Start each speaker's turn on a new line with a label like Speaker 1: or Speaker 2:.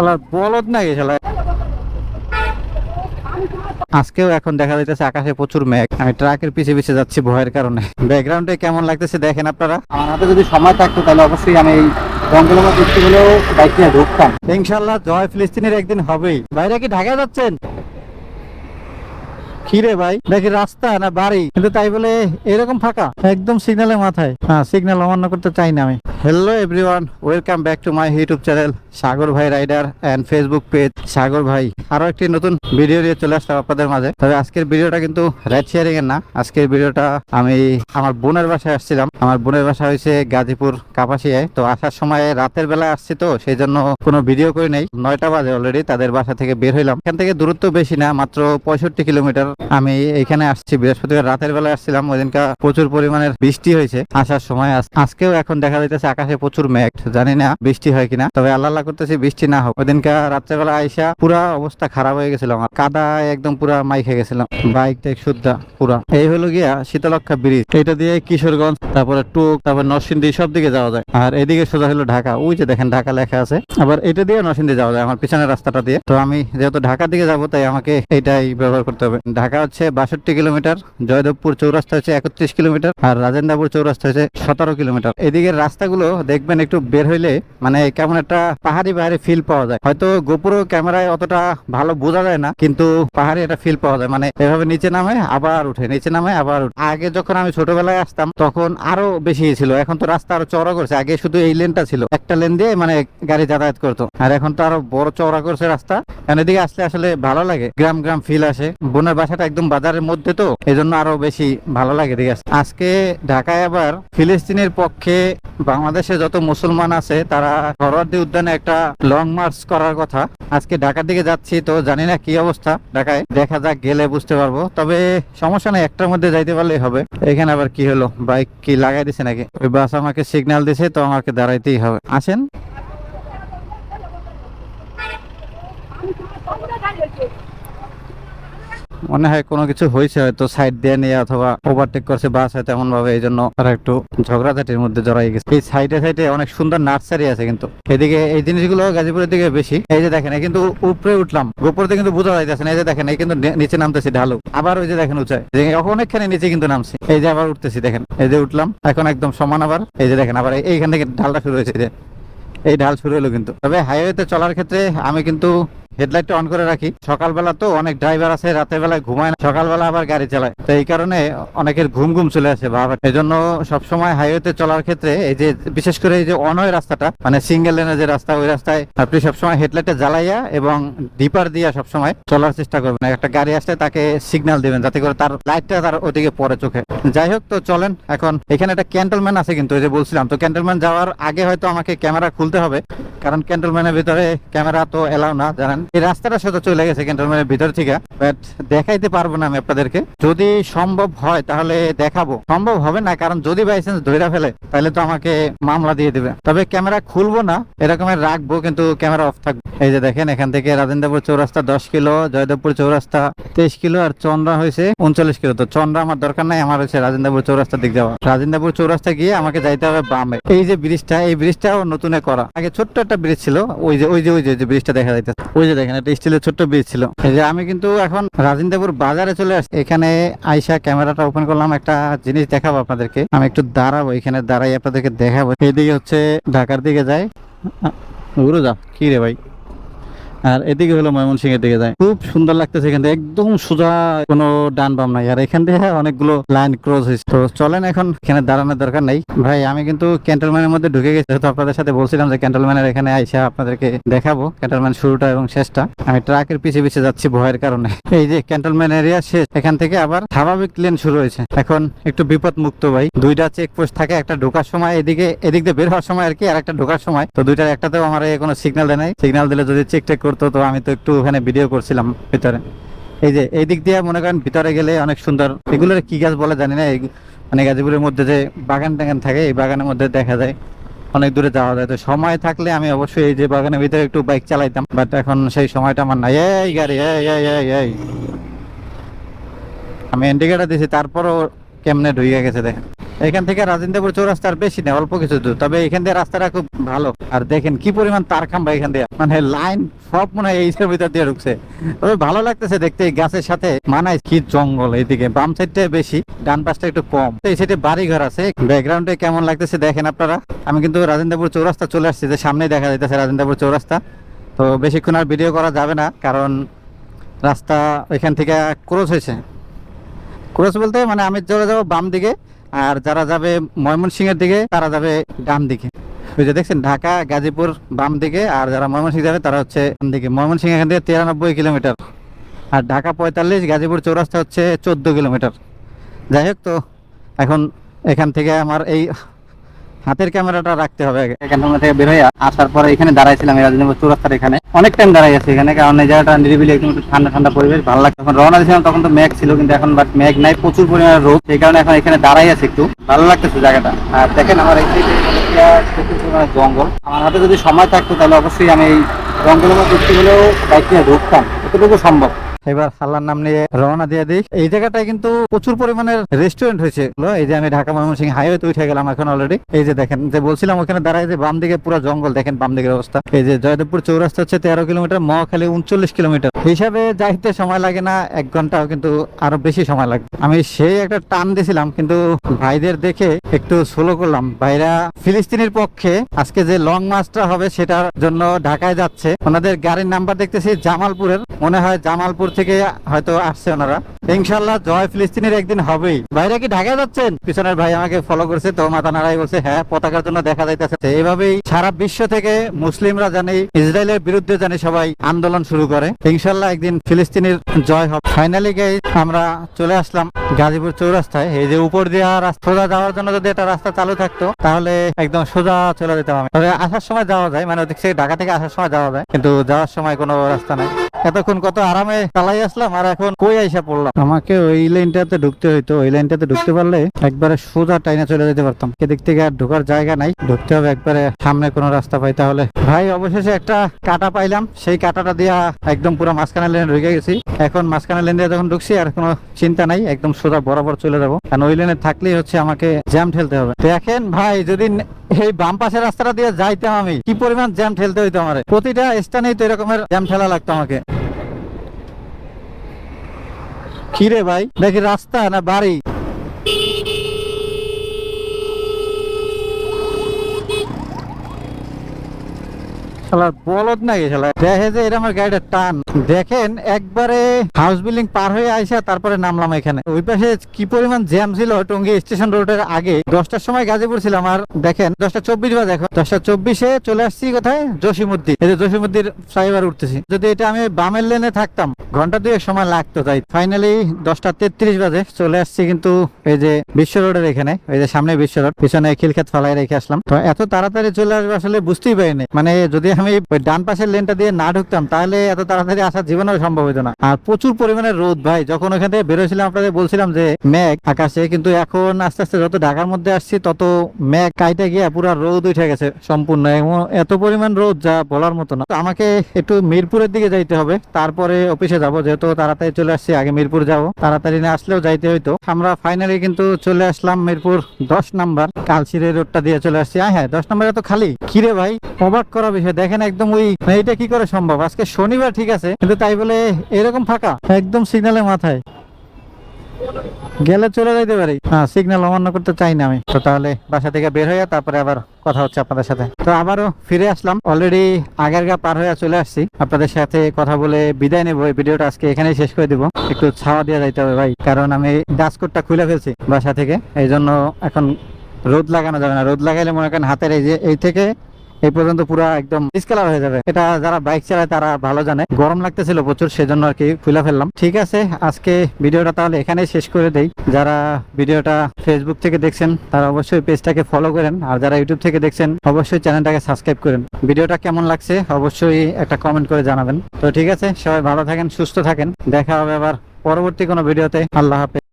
Speaker 1: শালার বলদ নাকি শালা? আজকেও এখন দেখা যাইতেছে আকাশে প্রচুর মেঘ। আমি ট্রাকের পিছে পিছে যাচ্ছি ভয়ের কারণে। ব্যাকগ্রাউন্ডে কেমন লাগতেছে দেখেন আপনারা? আমার হাতে যদি সময় থাকতো তাহলে অবশ্যই আমি মধ্যে একটু হলেও বাইক নিয়ে ঢুকতাম। ইনশাল্লাহ জয় ফিলিস্তিনের একদিন হবেই। বাইরে কি ঢাকা যাচ্ছেন? ভাই? দেখি রাস্তা না বাড়ি? কিন্তু তাই বলে এরকম ফাঁকা? একদম মাথায়। হ্যাঁ অমান্য করতে চাই না আমি। Hello everyone welcome back to my YouTube channel Sagar ভাই rider and Facebook page Sagar ভাই আরও একটি নতুন ভিডিও নিয়ে চলে আপনাদের মাঝে। তবে আজকের ভিডিওটা কিন্তু শেয়ারিং এর না। আজকের ভিডিওটা আমি আমার বোনের বাসায় আসছিলাম। আমার বোনের বাসা হয়েছে গাজীপুর, কাপাসিয়ায়। তো আসার সময় রাতের বেলা আসছি তো, সেই জন্য কোনো ভিডিও করি নাই। নয়টা বাজে অলরেডি তাদের বাসা থেকে বের হইলাম। এখান থেকে দূরত্ব বেশি না, মাত্র পঁয়ষট্টি কিলোমিটার। আমি এখানে আসছি, বৃহস্পতিবার রাতের বেলা আসছিলাম। ওই দিনকা প্রচুর পরিমাণের বৃষ্টি হয়েছে, আসার সময় আজকেও এখন দেখা যাইতেছে আকাশে প্রচুর মেঘ। জানি না বৃষ্টি হয় কিনা, তবে আল্লাহ করতেছি বৃষ্টি না হোক। ওই দিনকা রাত্রের বেলা আইসা পুরা অবস্থা খারাপ হয়ে গেছিল আমার। কাদা একদম পুরা মাইখে গেছিলাম। বাইক টাইক শুদ্ধা, পুরা। এই হলো গিয়া শীতলক্ষা ব্রিজ। এটা দিয়ে কিশোরগঞ্জ, তারপরে টুক, তারপর নরসিংদী, সব দিকে যাওয়া যায়। আর এদিকে সোজা হলো ঢাকা। ওই যে দেখেন ঢাকা লেখা আছে। আবার এটা দিয়ে নরসিংদী যাওয়া যায়, আমার পিছনের রাস্তাটা দিয়ে। তো আমি যেহেতু ঢাকার দিকে যাব, তাই আমাকে এটাই ব্যবহার করতে হবে। ঢাকা হচ্ছে বাষট্টি কিলোমিটার, জয়দেবপুর চৌরাস্তা হচ্ছে একত্রিশ কিলোমিটার আর রাজেন্দ্রপুর চৌরাস্তা হচ্ছে সতেরো কিলোমিটার। এদিকের রাস্তাগুলো দেখবেন একটু বের হইলে মানে কেমন একটা পাহাড়ি পাহাড়ি ফিল পাওয়া যায়। হয়তো গোপুরো ক্যামেরায় অতটা ভালো বোঝা যায় না, কিন্তু পাহাড়ি একটা ফিল পাওয়া যায়। মানে এভাবে নিচে নামে আবার উঠে, নিচে নামে আবার উঠে। আগে যখন আমি ছোটবেলায় আসতাম, তখন আরও বেশি ছিল। এখন তো রাস্তা আরও চওড়া করছে। আগে শুধু এই লেনটা ছিল। একটা লেন দিয়ে মানে গাড়ি যাতায়াত করতো। আর এখন তো আরও বড় চওড়া করছে রাস্তা। এদিকে আসলে আসলে ভালো লাগে। গ্রাম গ্রাম ফিল আসে। বোনের বাসাটা একদম বাজারের মধ্যে তো এই জন্য আরও বেশি ভালো লাগে এদিকে আসতে। আজকে ঢাকায় আবার ফিলিস্তিনের পক্ষে বাংলাদেশে যত মুসলমান আছে, তারা সরওয়ার্দী উদ্যানে একটা লং মার্চ করার কথা। আজকে ঢাকার দিকে যাচ্ছি তো জানি না কি অবস্থা ঢাকায়। দেখা যাক, গেলে বুঝতে পারব। তবে সমস্যা নেই, একটার মধ্যে যাইতে পারলেই হবে। এখানে আবার কি হলো? বাইক কি লাগাই দিছে নাকি? ওই বাস আমাকে সিগন্যাল দিছে, তো আমাকে দাঁড়াইতেই হবে। আসেন। মনে হয় কোনো কিছু হয়েছে হয়তো সাইড দিয়ে নিয়ে অথবা ওভারটেক করছে বাস হয়তো এমন ভাবে এই জন্য তারা একটু ঝগড়াঝাটির মধ্যে জড়াই গেছে। এই সাইডে সাইডে অনেক সুন্দর নার্সারি আছে কিন্তু। এদিকে এই জিনিসগুলো গাজীপুরের দিকে বেশি। এই যে দেখেন, এই কিন্তু উপরে উঠলাম। গোপরতে কিন্তু বোঝা যাইতেছে না। এই যে দেখেন, এই কিন্তু নিচে নামতেছি ঢালু। আবার ওই যে দেখেন উঁচায়। অনেকখানি নিচে কিন্তু নামছি। এই যে আবার উঠতেছি, দেখেন। এই যে উঠলাম, এখন একদম সমান আবার। এই যে দেখেন, আবার এই- এইখান থেকে ঢালটা শুরু হয়েছে। এই ঢাল শুরু হলো কিন্তু। তবে হাইওয়েতে চলার ক্ষেত্রে আমি কিন্তু হেডলাইটটা অন করে রাখি। সকালবেলা তো অনেক ড্রাইভার আছে রাতের বেলায় ঘুমায় না, সকালবেলা আবার গাড়ি চালায়। তো এই কারণে অনেকের ঘুম ঘুম চলে আসে এই জন্য সবসময় হাইওয়েতে চলার ক্ষেত্রে এই যে, বিশেষ করে এই যে অনয় রাস্তাটা মানে সিঙ্গেল লেনের যে রাস্তা, ওই রাস্তায় আপনি সবসময় হেডলাইটটা জ্বালাইয়া এবং ডিপার দিয়া সবসময় চলার চেষ্টা করবেন। একটা গাড়ি আসলে তাকে সিগন্যাল দিবেন, যাতে করে তার লাইটটা তার ওদিকে পড়ে চোখে। যাই হোক তো চলেন, এখন এখানে একটা ক্যান্টলম্যান আছে কিন্তু, ওই যে বলছিলাম, তো ক্যান্টলম্যান যাওয়ার আগে হয়তো আমাকে ক্যামেরা খুলতে হবে। কারণ ক্যান্টলম্যানের ভিতরে ক্যামেরা তো এলাও না, জানেন। এই রাস্তাটা সাথে চলে গেছে ক্যান্টলম্যানের ভিতর থেকে বাট দেখাইতে পারব না আমি আপনাদেরকে। যদি সম্ভব হয় তাহলে দেখাবো। সম্ভব হবে না, কারণ যদি বাই চান্স ধরে ফেলে, তাহলে তো আমাকে মামলা দিয়ে দিবে। তবে ক্যামেরা খুলবো না, এরকমের রাখব, কিন্তু ক্যামেরা অফ থাকবে। এই যে দেখেন, এখান থেকে রাজেন্দ্রপুর চৌরাস্তা দশ কিলো, জয়দেবপুর চৌরাস্তা তেইশ কিলো আর চন্দ্রা হয়েছে উনচল্লিশ কিলো। তো চন্দ্রা আমার দরকার নাই, আমার হচ্ছে রাজেন্দ্রপুর চৌরাস্তার দিক যাওয়া রাজেন্দ্রপুর চৌরাস্তা গিয়ে আমাকে যাইতে হবে বামে। এই যে ব্রিজটা, এই ব্রিজটাও নতুনে করা। আগে ছোট্ট একটা ব্রিজ ছিল, ওই যে ওই যে ওই যে ব্রিজটা দেখা যাইতেছে। ওই যে দেখেন, একটা স্টিলের ছোট্ট ব্রিজ ছিল। এই যে আমি কিন্তু এখন রাজেন্দ্রপুর বাজারে চলে আসছি। এখানে আইসা ক্যামেরাটা ওপেন করলাম, একটা জিনিস দেখাবো আপনাদেরকে। আমি একটু দাঁড়াবো, এখানে দাঁড়াই আপনাদেরকে দেখাবো। এইদিকে হচ্ছে ঢাকার দিকে যায় ঘুরে যা কি রে ভাই? আর এদিকে হলো ময়মনসিং এর দিকে যায়। খুব সুন্দর লাগতেছে এখান থেকে। একদম সোজা কোনো ডান বাম নাই। আর এখান থেকে অনেকগুলো লাইন ক্রস হয়েছে। তো চলেন এখন, এখানে দাঁড়ানোর দরকার নাই। ভাই, আমি কিন্তু ক্যান্টলম্যানের মধ্যে ঢুকে গেছি। যেহেতু আপনাদের সাথে বলছিলাম যে ক্যান্টলম্যানের এখানে আইসা আপনাদেরকে দেখাবো ক্যান্টলম্যান শুরুটা এবং শেষটা। আমি ট্রাকের পিছে পিছে যাচ্ছি ভয়ের কারণে। এই যে ক্যান্টলম্যান এরিয়া শেষ। এখান থেকে আবার স্বাভাবিক লেন শুরু হয়েছে। এখন একটু বিপদ মুক্ত ভাই। দুইটা চেকপোস্ট থাকে, একটা ঢোকার সময় এদিকে, এদিক দিয়ে বের হওয়ার সময় আর কি আর একটা ঢোকার সময়। তো দুইটার একটাতেও আমার কোনো সিগন্যাল দেয় নাই। সিগন্যাল দিলে যদি চেক টেক করতো, তো আমি তো একটু ওখানে ভিডিও করছিলাম ভিতরে। এই যে, এই দিক দিয়ে মনে করেন ভিতরে গেলে অনেক সুন্দর। এগুলোর কি গাছ বলে জানি না মানে গাজীপুরের মধ্যে যে বাগান টাগান থাকে, এই বাগানের মধ্যে দেখা যায়। অনেক দূরে যাওয়া যায়। তো সময় থাকলে আমি অবশ্যই এই যে বাগানের ভিতরে একটু বাইক চালাইতাম বাট এখন সেই সময়টা আমার নাই। এই গাড়ি আমি ইন্ডিকেটার দিয়েছি তারপরও কেমনে ঢুকে গেছে দেখেন। এখান থেকে রাজেন্দ্রপুর চৌরাস্তা আর বেশি না, অল্প কিছু দূর। তবে এখান দিয়ে রাস্তাটা খুব ভালো। আর দেখেন কি পরিমাণ তার খাম্বা এখান দিয়ে। মানে লাইন সব মনে হয় এইটার ভিতর দিয়ে ঢুকছে। তবে ভালো লাগতেছে দেখতে এই গাছের সাথে। মানায় কি জঙ্গল এইদিকে। বাম সাইডটা বেশি, ডান পাশটা একটু কম। তো এই সাইডে বাড়ি ঘর আছে ব্যাকগ্রাউন্ডে কেমন লাগতেছে দেখেন আপনারা। আমি কিন্তু রাজেন্দ্রপুর চৌরাস্তা চলে আসছি, যে সামনেই দেখা যাইতেছে রাজেন্দ্রপুর চৌরাস্তা। তো বেশিক্ষণ আর ভিডিও করা যাবে না, কারণ রাস্তা এখান থেকে ক্রস হয়েছে। ক্রস বলতে মানে আমি চলে যাব বাম দিকে। আর যারা যাবে ময়মনসিংহের দিকে, তারা যাবে ডান দিকে। ওই যে দেখছেন, ঢাকা, গাজীপুর বাম দিকে, আর যারা ময়মনসিংহ যাবে, তারা হচ্ছে ডান দিকে। ময়মনসিংহ এখান থেকে তিরানব্বই কিলোমিটার। আর ঢাকা পঁয়তাল্লিশ, গাজীপুর চৌরাস্তা হচ্ছে চোদ্দ কিলোমিটার। যাই হোক তো, এখন এখান থেকে আমার এই হাতের ক্যামেরাটা রাখতে হবে। এখান থেকে বের হয়ে আসার পরে এখানে দাঁড়াইছিলাম রাজেন্দ্র চৌরাস্তার এখানে। অনেক টাইম দাঁড়াই আছে এখানে, কারণ এই জায়গাটা নিরিবিলি একদম একটু ঠান্ডা ঠান্ডা পরিবেশ, ভালো লাগছে। যখন রওনা দিয়েছিলাম তখন তো মেঘ ছিল, কিন্তু এখন বাট মেঘ নাই, প্রচুর পরিমাণে রোদ। সেই কারণে এখন এখানে দাঁড়াই আছে একটু। ভালো লাগতেছে জায়গাটা। আর দেখেন আমার এই জঙ্গল। আমার হাতে যদি সময় থাকতো তাহলে অবশ্যই আমি এই জঙ্গলের মধ্যে হলেও বাইক নিয়ে ঢুকতাম। এতটুকু সম্ভব। এবার আল্লাহর নাম নিয়ে রওনা দিয়ে দিই। এই জায়গাটায় কিন্তু প্রচুর পরিমাণের রেস্টুরেন্ট হয়েছে এই যে আমি ঢাকা ময়মনসিং হাইওয়েতে উঠে গেলাম এখন অলরেডি এই যে দেখেন, যে বলছিলাম ওখানে দাঁড়ায় যে বাম দিকে পুরো জঙ্গল, দেখেন বাম দিকের অবস্থা। এই যে জয়দেবপুর চৌরাস্তা হচ্ছে তেরো কিলোমিটার, মহাখালী উনচল্লিশ কিলোমিটার। হিসাবে যাইতে সময় লাগে না, এক ঘন্টাও কিন্তু আরও বেশি সময় লাগে আমি সেই একটা টান দিছিলাম, কিন্তু ভাইদের দেখে একটু স্লো করলাম। ভাইরা ফিলিস্তিনের পক্ষে আজকে যে লং মার্চটা হবে, সেটার জন্য ঢাকায় যাচ্ছে। ওনাদের গাড়ির নাম্বার দেখতেছি জামালপুরের। মনে হয় জামালপুর থেকে হয়তো আসছে ওনারা। ইনশাল্লাহ জয় ফিলিস্তিনের একদিন হবেই। ভাইরা কি ঢাকায় যাচ্ছেন? পিছনের ভাই আমাকে ফলো করছে, তো মাথা নাড়াই বলছে হ্যাঁ পতাকার জন্য দেখা যাইতেছে। এইভাবেই সারা বিশ্ব থেকে মুসলিমরা জানি, ইসরায়েলের বিরুদ্ধে জানি সবাই আন্দোলন শুরু করে। ইনশাল্লাহ একদিন ফিলিস্তিনের জয় হবে। ফাইনালি গাই আমরা চলে আসলাম গাজীপুর চৌরাস্তায়। এই যে উপর দিয়ে রাস্তা, সোজা যাওয়ার জন্য যদি একটা রাস্তা চালু থাকতো, তাহলে একদম সোজা চলে যেতাম আমি। তবে আসার সময় যাওয়া যায় মানে ওদিক থেকে ঢাকা থেকে আসার সময় যাওয়া যায়, কিন্তু যাওয়ার সময় কোনো রাস্তা নাই। এতক্ষণ কত আরামে চালাই আসলাম আর এখন কই আইসা পড়লাম? আমাকে ওই লাইনটাতে ঢুকতে হইতো, ওই লাইনটাতে ঢুকতে পারলে একবারে সোজা টাইনে চলে যেতে পারতাম। এদিক থেকে আর ঢোকার জায়গা নাই, ঢুকতে হবে একবারে সামনে কোনো রাস্তা পাই তাহলে। ভাই, অবশেষে একটা কাটা পাইলাম, সেই কাটাটা দিয়া একদম পুরো মাঝখানে লেনে ঢুকে গেছি। এখন মাঝখানে লেন দিয়ে যখন ঢুকছি আর কোনো চিন্তা নাই, একদম সোজা বরাবর চলে যাব। কারণ ওই লেনে থাকলেই হচ্ছে আমাকে জ্যাম ঠেলতে হবে। দেখেন ভাই, যদি এই বাম পাশের রাস্তাটা দিয়ে যাইতাম আমি, কি পরিমাণ জ্যাম ঠেলতে হইতো আমার? প্রতিটা স্থানেই তো এরকমের জ্যাম ঠেলা লাগতো আমাকে। কিরে ভাই? দেখি রাস্তা না বাড়ি? বলদ শালা? দেখে যে এটা গাড়িটা টান। দেখেন, একবারে হাউস বিল্ডিং পার হয়ে আইসা তারপরে নামলাম এখানে। ওই পাশে কি পরিমাণ জ্যাম ছিল টঙ্গী স্টেশন রোডের আগে। দশটার সময় গাজীপুর ছিলাম আর দেখেন, দশটা চব্বিশ দশটা চব্বিশে চলে আসছি কোথায়? জসিমুদ্দিন। এই যে জসিমুদ্দিন সাইবার উঠতেছি। যদি এটা আমি বামের লেনে থাকতাম, ঘণ্টা দুয়েক সময় লাগতো তাই। ফাইনালি দশটা তেত্রিশ বাজে, চলে আসছি কিন্তু এই যে বিশ্ব রোডের এখানে। এই যে সামনে বিশ্ব রোড পিছনে খিলক্ষেত ফালাই রেখে আসলাম। তো এত তাড়াতাড়ি চলে আসবে আসলে বুঝতেই পারিনি। মানে যদি আমি ডান পাশের লেনটা দিয়ে না ঢুকতাম, তাহলে এত তাড়াতাড়ি আসার জীবনেও সম্ভব হতো না। আর প্রচুর পরিমাণে রোদ ভাই, যখন ওখান থেকে বেরোছিলাম আপনাদের বলছিলাম যে মেঘ আকাশে, কিন্তু এখন আস্তে আস্তে যত ঢাকার মধ্যে আসছি, তত মেঘ কাইটে গিয়ে পুরো রোদ উঠে গেছে সম্পূর্ণ, এবং এত পরিমাণ রোদ যা বলার মতো না। আমাকে একটু মিরপুরের দিকে যাইতে হবে, তারপরে অফিসে যাব, যেহেতু তাড়াতাড়ি চলে আসছি, আগে মিরপুর যাব। তাড়াতাড়ি না আসলেও যাইতে হইতো। আমরা ফাইনালি কিন্তু চলে আসলাম মিরপুর দশ নাম্বার কালচিরে রোডটা দিয়ে চলে আসছি। হ্যাঁ হ্যাঁ দশ নাম্বারে তো খালি। কিরে ভাই অবাক করা বিষয় দেখেন একদম ওই এইটা কি করে সম্ভব? আজকে শনিবার ঠিক আছে, কিন্তু তাই বলে এরকম ফাঁকা? একদম সিগন্যালের মাথায়। গেলে চলে যাইতে পারি। হ্যাঁ সিগন্যাল অমান্য করতে চাই না আমি। তো তাহলে বাসা থেকে বের হয়ে তারপরে আবার কথা হচ্ছে আপনাদের সাথে। তো আবারও ফিরে আসলাম। অলরেডি আগের গা পার হয়ে চলে আসছি। আপনাদের সাথে কথা বলে বিদায় নেব। এই ভিডিওটা আজকে এখানেই শেষ করে দিব। একটু ছাওয়া দিয়ে যাইতে হবে ভাই, কারণ আমি ডাস্কোটটা খুলে ফেলছি বাসা থেকে। এই জন্য এখন রোদ লাগানো যাবে না। রোদ লাগাইলে মনে করেন হাতের এই যে, এই থেকে এই পর্যন্ত পুরো একদম ডিসকালার হয়ে যাবে। এটা যারা বাইক চালায়, তারা ভালো জানে। গরম লাগতেছিল প্রচুর, সেজন্য আর কি খুলে ফেললাম। ঠিক আছে, আজকে ভিডিওটা তাহলে এখানেই শেষ করে দেই। যারা ভিডিওটা ফেসবুক থেকে দেখছেন, তারা অবশ্যই পেজটাকে ফলো করেন। আর যারা ইউটিউব থেকে দেখছেন, অবশ্যই চ্যানেলটাকে সাবস্ক্রাইব করেন। ভিডিওটা কেমন লাগছে, অবশ্যই একটা কমেন্ট করে জানাবেন। তো ঠিক আছে, সবাই ভালো থাকেন, সুস্থ থাকেন। দেখা হবে আবার পরবর্তী কোনো ভিডিওতে। আল্লাহ হাফেজ।